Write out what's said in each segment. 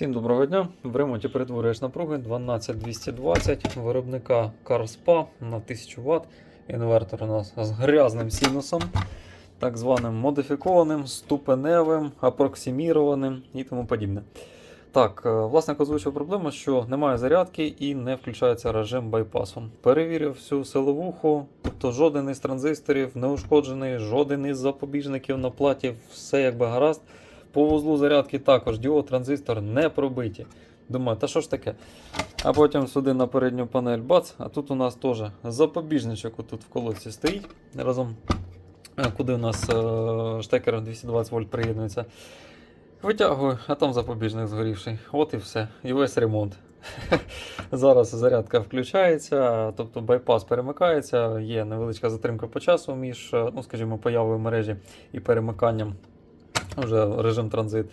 Всім доброго дня. В ремонті перетворюєш напруги 12220 виробника CarSpa на 1000 Вт. Інвертор у нас з грязним синусом, так званим модифікованим, ступеневим, апроксимірованим і тому подібне. Так, е, власник озвучив проблему, що немає зарядки і не включається режим байпасу. Перевірив всю силовуху, тобто жоден із транзисторів не ушкоджений, жоден із запобіжників на платі, все якби гаразд. По вузлу зарядки також діод, транзистор не пробиті. Думаю, та що ж таке? А потім сюди на передню панель бац, а тут у нас теж запобіжничок отут в колодці стоїть разом, е, куди у нас е, штекер 220 вольт приєднується. Витягую, а там запобіжник згорівший. От і все. І весь ремонт. Зараз зарядка включається, тобто байпас перемикається, є невеличка затримка по часу між, е, ну, скажімо, появою мережі і перемиканням вже режим транзит.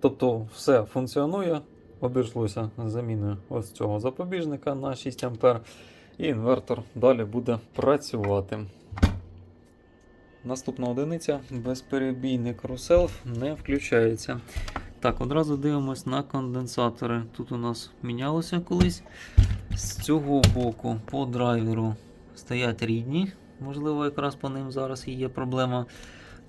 Тобто все функціонує. Обійшлося заміною ось цього запобіжника на 6 А. І інвертор далі буде працювати. Наступна одиниця безперебійний карусел не включається. Так, одразу дивимось на конденсатори. Тут у нас мінялося колись. З цього боку по драйверу стоять рідні. Можливо, якраз по ним зараз і є проблема.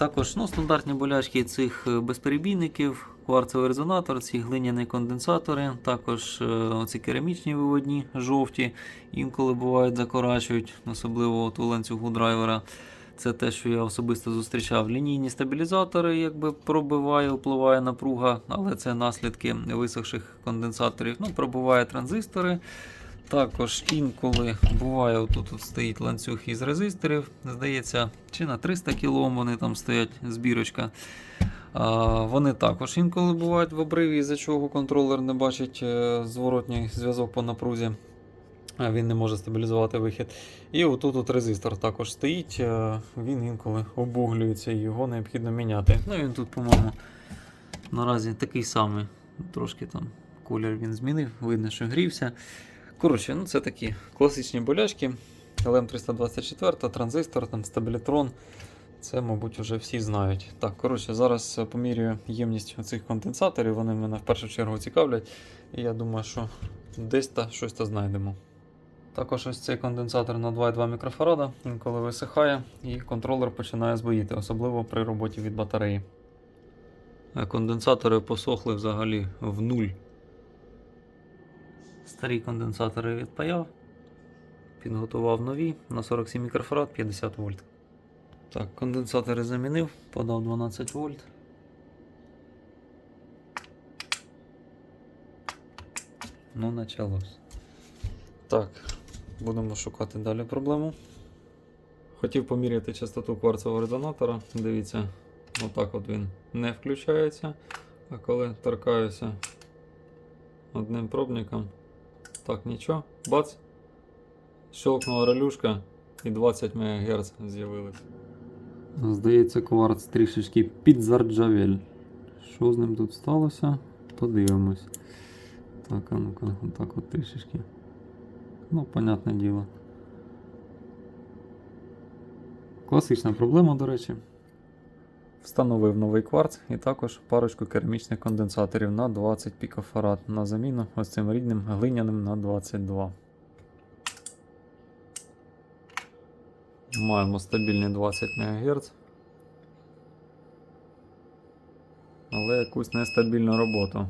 Також ну, стандартні болячки цих е, безперебійників, кварцевий резонатор, ці глиняні конденсатори, також е, оці керамічні виводні, жовті, інколи бувають закорачують, особливо от у ланцюгу драйвера. Це те, що я особисто зустрічав. Лінійні стабілізатори якби пробиває, впливає напруга, але це наслідки висохших конденсаторів. Ну, Пробиває транзистори. Також інколи буває, отут тут стоїть ланцюг із резисторів, здається, чи на 300 кОм вони там стоять збірочка. А, вони також інколи бувають в обриві, з-за чого контролер не бачить е, зворотній зв'язок по напрузі. Він не може стабілізувати вихід. І отут от резистор також стоїть, е, він інколи обуглюється і його необхідно міняти. Ну він тут, по-моєму, наразі такий самий. Трошки там колір він змінив, видно, що грівся. Коротше, ну це такі класичні болячки. LM324, транзистор, там стабілітрон. Це, мабуть, вже всі знають. Так, коротше, зараз е, помірюю ємність цих конденсаторів, вони мене в першу чергу цікавлять. І я думаю, що десь та щось та знайдемо. Також ось цей конденсатор на 2,2 мікрофарада інколи висихає і контролер починає збоїти, особливо при роботі від батареї. Е, Конденсатори посохли взагалі в нуль. Старі конденсатори відпаяв, підготував нові на 47 мікрофарад 50 вольт. Так, конденсатори замінив, подав 12 вольт. Ну, началось. Так, будемо шукати далі проблему. Хотів поміряти частоту кварцевого резонатора. Дивіться, отак от він не включається. А коли торкаюся одним пробником, так нічого, бац, щелкнула релюшка і 20 МГц з'явилось. Здається, кварц трішечки підзарджавель. Що з ним тут сталося? Подивимось. Так, а ну-ка, отак от трішечки. Ну, понятне діло. Класична проблема, до речі. Встановив новий кварц і також парочку керамічних конденсаторів на 20 пікофарад на заміну ось цим рідним глиняним на 22. Маємо стабільні 20 МГц. Але якусь нестабільну роботу.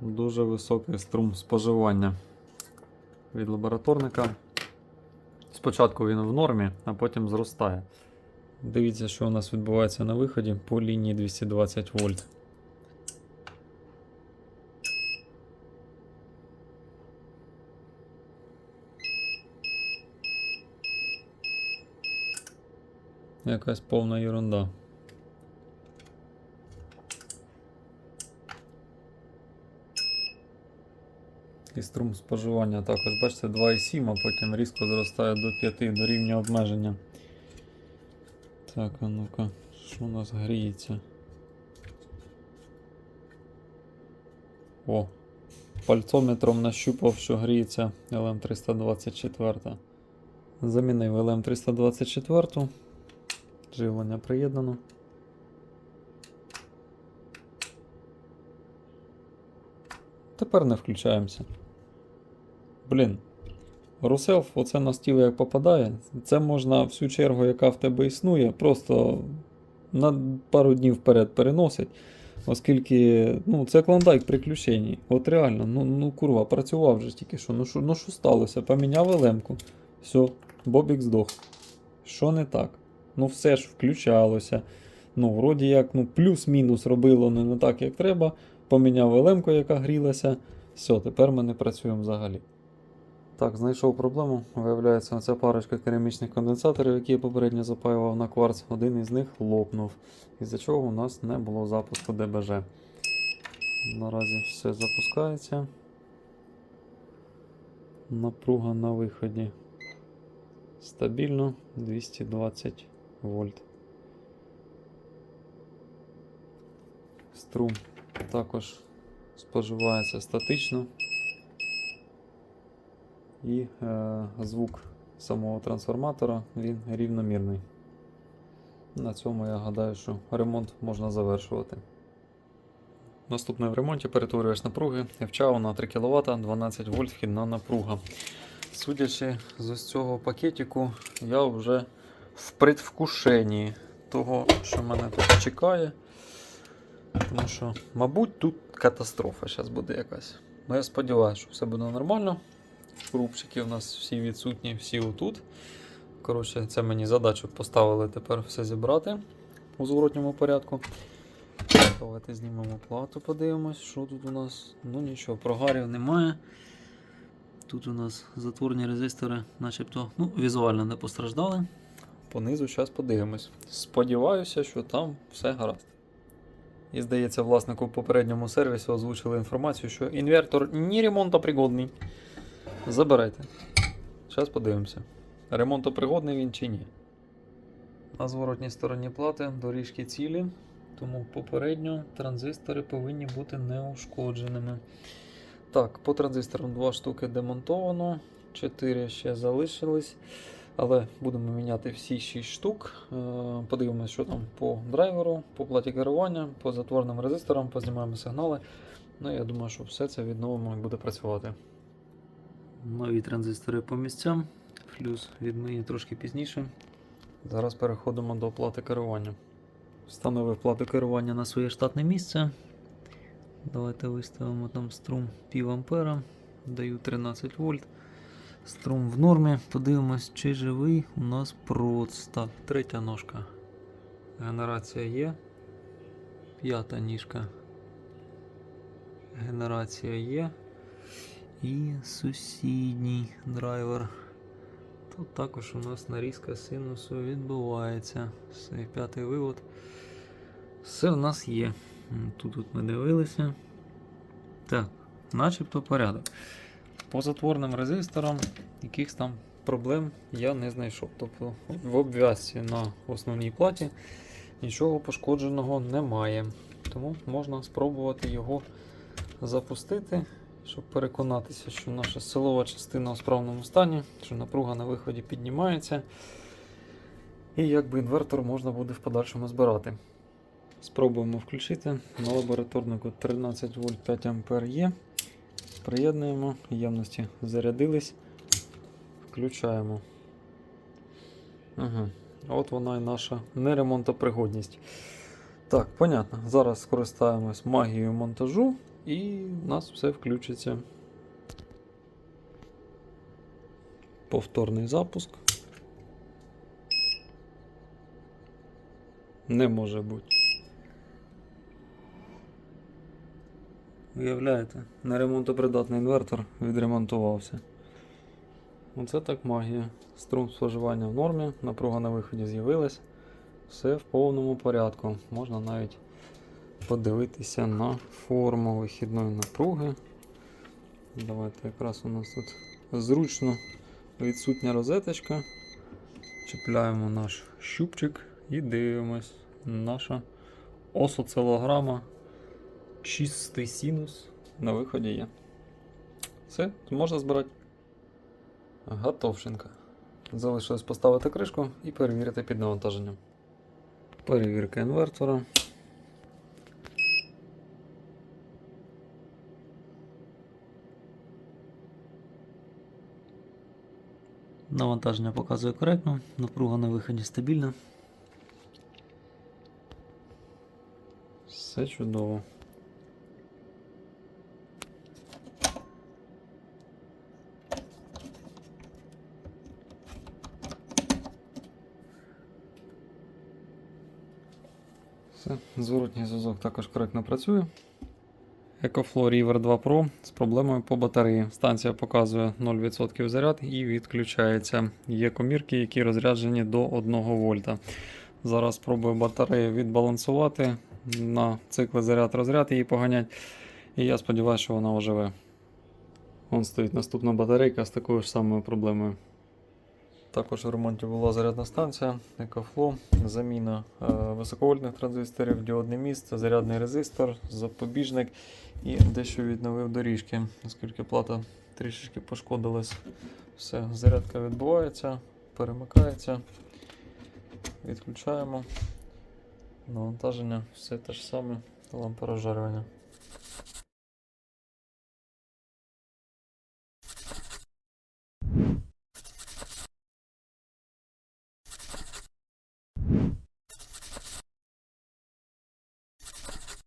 Дуже високий струм споживання від лабораторника. Спочатку він в нормі, а потім зростає. Дивіться, що у нас відбувається на виході по лінії 220 вольт. Якась повна ерунда. І струм споживання також, бачите, 2,7, а потім різко зростає до 5 до рівня обмеження. Так, а ну-ка, що у нас гріється? О, пальцометром нащупав, що гріється LM324. Замінив LM324. Живлення приєднано. тепер не включаємося? Блін. Руселф, оце на стіл як попадає. Це можна всю чергу, яка в тебе існує, просто на пару днів вперед переносить. Оскільки ну, це клондайк приключень. От реально, ну, ну курва, працював вже тільки що. Ну що ну, сталося? Поміняв елемку. Все, Бобік здох. Що не так? Ну все ж включалося. Ну, вроді як, ну, плюс-мінус робило не так, як треба. Поміняв елемку, яка грілася. Все, тепер ми не працюємо взагалі. Так, знайшов проблему. Виявляється, оця парочка керамічних конденсаторів, які я попередньо запаював на кварц, один із них лопнув, із-за чого у нас не було запуску ДБЖ. Наразі все запускається. Напруга на виході. Стабільно 220 вольт. Струм також споживається статично. І е, звук самого трансформатора він рівномірний. На цьому я гадаю, що ремонт можна завершувати. Наступне в ремонті перетворюєш напруги FCAO на 3 кВт 12 вольт вхідна напруга. Судячи з ось цього пакетику, я вже в предвкушенні того, що мене тут чекає. Тому що, мабуть, тут катастрофа зараз буде якась. Ну, я сподіваюся, що все буде нормально. Шурупчики у нас всі відсутні, всі отут. Коротше, це мені задачу поставили тепер все зібрати у зворотньому порядку. Давайте знімемо плату, подивимось, що тут у нас. Ну нічого, прогарів немає. Тут у нас затворні резистори, начебто ну, візуально не постраждали. Понизу зараз подивимось. Сподіваюся, що там все гаразд. І здається, власнику попередньому сервісу озвучили інформацію, що інвертор не ремонтопригодний. Забирайте. Зараз подивимося. Ремонтопригодний він чи ні. На зворотній стороні плати доріжки цілі, тому попередньо транзистори повинні бути неушкодженими. Так, по транзисторам два штуки демонтовано, 4 ще залишились. Але будемо міняти всі 6 штук. Е, Подивимося, що там по драйверу, по платі керування, по затворним резисторам, познімаємо сигнали. Ну, я думаю, що все це відновимо і буде працювати. Нові транзистори по місцям. Флюс відмиє трошки пізніше. Зараз переходимо до плати керування. Встановив плату керування на своє штатне місце. Давайте виставимо там струм пів ампера. Даю 13 вольт. Струм в нормі. Подивимось, чи живий у нас проц. Так, третя ножка. Генерація є. П'ята ніжка. Генерація є. І сусідній драйвер. Тут також у нас нарізка синусу відбувається. Все, п'ятий вивод. Все в нас є. Тут, тут ми дивилися. Так, начебто порядок. По затворним резисторам якихось там проблем я не знайшов. Тобто в обв'язці на основній платі нічого пошкодженого немає. Тому можна спробувати його запустити, щоб переконатися, що наша силова частина у справному стані, що напруга на виході піднімається. І якби інвертор можна буде в подальшому збирати. Спробуємо включити. На лабораторнику 13 вольт 5 ампер є. Приєднуємо, ємності зарядились. Включаємо. Угу. От вона і наша неремонтопригодність. Так, понятно. Зараз скористаємось магією монтажу і у нас все включиться. Повторний запуск. Не може бути. Уявляєте, неремонтопридатний інвертор відремонтувався. Оце так магія. Струм споживання в нормі, напруга на виході з'явилась. Все в повному порядку. Можна навіть подивитися на форму вихідної напруги. Давайте якраз у нас тут зручно відсутня розеточка. Чіпляємо наш щупчик і дивимось. Наша осоцилограма чистий синус на виході є. Все, можна збирати. Готовшенка. Залишилось поставити кришку і перевірити під навантаженням. Перевірка інвертора. Навантаження показує коректно, напруга на виході стабільна. Все чудово. Все, зворотній зв'язок також коректно працює. EcoFlow River 2 Pro з проблемою по батареї. Станція показує 0% заряд і відключається. Є комірки, які розряджені до 1 вольта. Зараз спробую батарею відбалансувати на цикли заряд-розряд її поганять. І я сподіваюся, що вона оживе. Вон стоїть наступна батарейка з такою ж самою проблемою. Також в ремонті була зарядна станція EcoFlow, заміна е, високовольтних транзисторів, діодний міст, зарядний резистор, запобіжник і дещо відновив доріжки, оскільки плата трішечки пошкодилась. Все, зарядка відбувається, перемикається, відключаємо. Навантаження все те ж саме, лампа розжарювання.